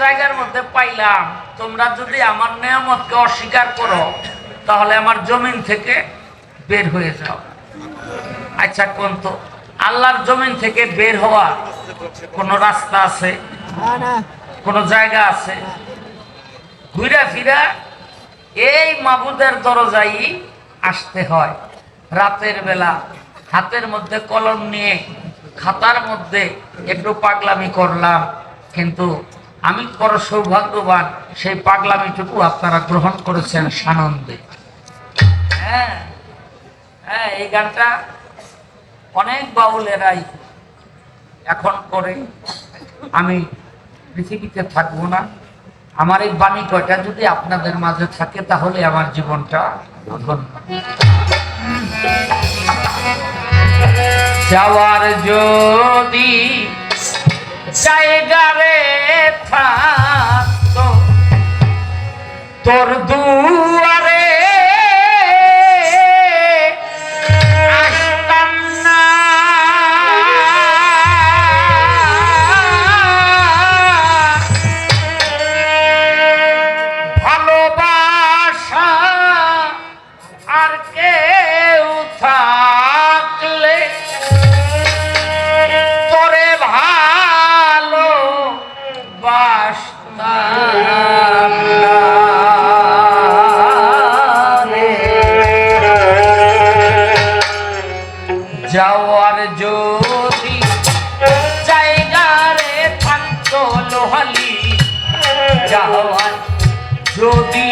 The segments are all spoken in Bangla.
জায়গার মধ্যে পাইলাম। তোমরা যদি আমার নিয়ামতকে অস্বীকার করো, তাহলে আমার জমিন থেকে বের হয়ে যাও। আচ্ছা কোন তো? আল্লাহর জমিন থেকে বের হওয়া কোনো রাস্তা আছে? কোনো জায়গা আছে? ঘুরা ফিরা এই মাবুদের দরজাই আসতে হয়। রাতের বেলা হাতের মধ্যে কলম নিয়ে, খাতার মধ্যে একটু পাগলামি করলাম, কিন্তু আমি বড় সৌভাগ্যবান, সেই পাগলামিটুকু আপনারা গ্রহণ করেছেন সানন্দে। হ্যাঁ হ্যাঁ এই গানটা অনেক বাউলেরাই এখন করে। আমি পৃথিবীতে থাকব না। আমার এই বাণী কয়টা যদি আপনাদের মাঝে থাকে, তাহলে আমার জীবনটা যাওয়ার যদি জায়গা থাক তোর দুয়ারে যাওয়ার যদি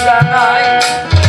জায়গা